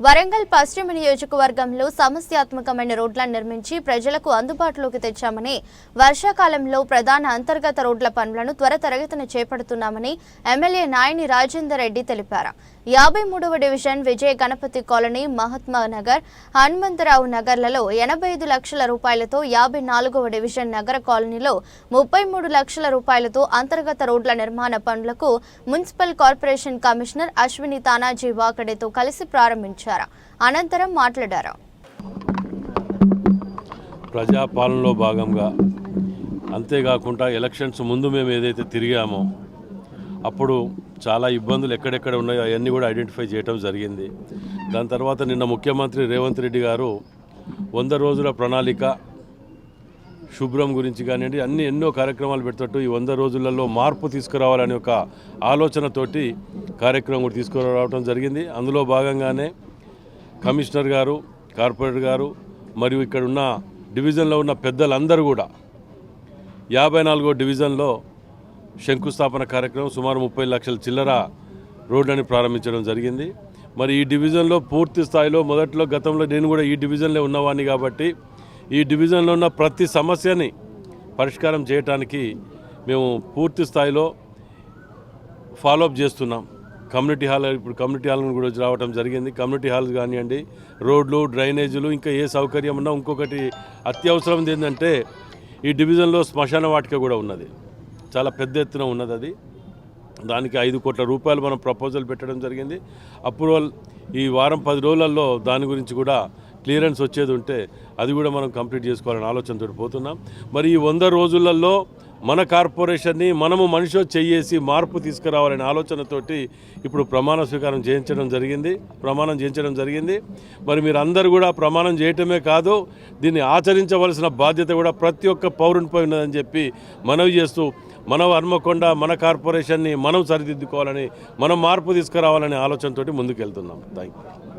వరంగల్ పశ్చిమ నియోజకవర్గంలో సమస్యాత్మకమైన రోడ్లను నిర్మించి ప్రజలకు అందుబాటులోకి తెచ్చామని వర్షాకాలంలో ప్రధాన అంతర్గత రోడ్ల పనులను త్వరతరగతిన చేపడుతున్నామని ఎమ్మెల్యే నాయని రాజేందర్ రెడ్డి తెలిపారు. యాభై మూడవ డివిజన్ విజయ గణపతి కాలనీ మహాత్మా నగర్ హనుమంతరావు నగర్లలో ఎనభై ఐదు లక్షల రూపాయలతో యాభై నాలుగవ డివిజన్ నగర కాలనీలో ముప్పై మూడు లక్షల రూపాయలతో అంతర్గత రోడ్ల నిర్మాణ పనులకు municipal corporation commissioner Ashwini Tanaji వాకడేతో కలిసి ప్రారంభించారు. అనంతరం మాట్లాడారు. ప్రజాపాలనలో భాగంగా అంతేకాకుండా ఎలక్షన్స్ ముందు మేము ఏదైతే తిరిగామో అప్పుడు చాలా ఇబ్బందులు ఎక్కడెక్కడ ఉన్నాయో అవన్నీ కూడా ఐడెంటిఫై చేయడం జరిగింది. దాని తర్వాత నిన్న ముఖ్యమంత్రి రేవంత్ రెడ్డి గారు వంద రోజుల ప్రణాళిక శుభ్రం గురించి కానివ్వండి అన్ని ఎన్నో కార్యక్రమాలు పెడుతూ ఈ వంద రోజులలో మార్పు తీసుకురావాలనే ఒక ఆలోచనతోటి కార్యక్రమం కూడా తీసుకురావడం జరిగింది. అందులో భాగంగానే కమిషనర్ గారు కార్పొరేటర్ గారు మరియు ఇక్కడ ఉన్న డివిజన్లో ఉన్న పెద్దలందరూ కూడా యాభై నాలుగో డివిజన్లో శంకుస్థాపన కార్యక్రమం సుమారు ముప్పై లక్షల చిల్లర రోడ్లని ప్రారంభించడం జరిగింది. మరి ఈ డివిజన్లో పూర్తి స్థాయిలో మొదట్లో గతంలో నేను కూడా ఈ డివిజన్లో ఉన్నవాడిని కాబట్టి ఈ డివిజన్లో ఉన్న ప్రతి సమస్యని పరిష్కారం చేయటానికి మేము పూర్తి స్థాయిలో ఫాలోఅప్ చేస్తున్నాం. కమ్యూనిటీ హాల్ ఇప్పుడు కమ్యూనిటీ హాల్ కూడా రావడం జరిగింది. కమ్యూనిటీ హాల్స్ కానివ్వండి రోడ్లు డ్రైనేజీలు ఇంకా ఏ సౌకర్యం ఉన్నా ఇంకొకటి అత్యవసరం ఏంటంటే ఈ డివిజన్లో శ్మశాన వాటిక కూడా ఉన్నది. చాలా పెద్ద ఎత్తున ఉన్నది అది. దానికి ఐదు కోట్ల రూపాయలు మనం ప్రపోజల్ పెట్టడం జరిగింది. అప్రూవల్ ఈ వారం పది రోజులలో దాని గురించి కూడా క్లియరెన్స్ వచ్చేది ఉంటే అది కూడా మనం కంప్లీట్ చేసుకోవాలని ఆలోచనతో పోతున్నాం. మరి ఈ వంద రోజులలో మన కార్పొరేషన్ని మనము మనిషి చేయేసి మార్పు తీసుకురావాలనే ఆలోచనతోటి ఇప్పుడు ప్రమాణ స్వీకారం చేయించడం జరిగింది. ప్రమాణం చేయించడం జరిగింది. మరి మీరు అందరూ కూడా ప్రమాణం చేయటమే కాదు దీన్ని ఆచరించవలసిన బాధ్యత కూడా ప్రతి ఒక్క పౌరునిపై ఉన్నదని చెప్పి మనవి చేస్తూ మన హన్మకొండ మన కార్పొరేషన్ని మనం సరిదిద్దుకోవాలని మనం మార్పు తీసుకురావాలనే ఆలోచనతోటి ముందుకెళ్తున్నాం. Thank you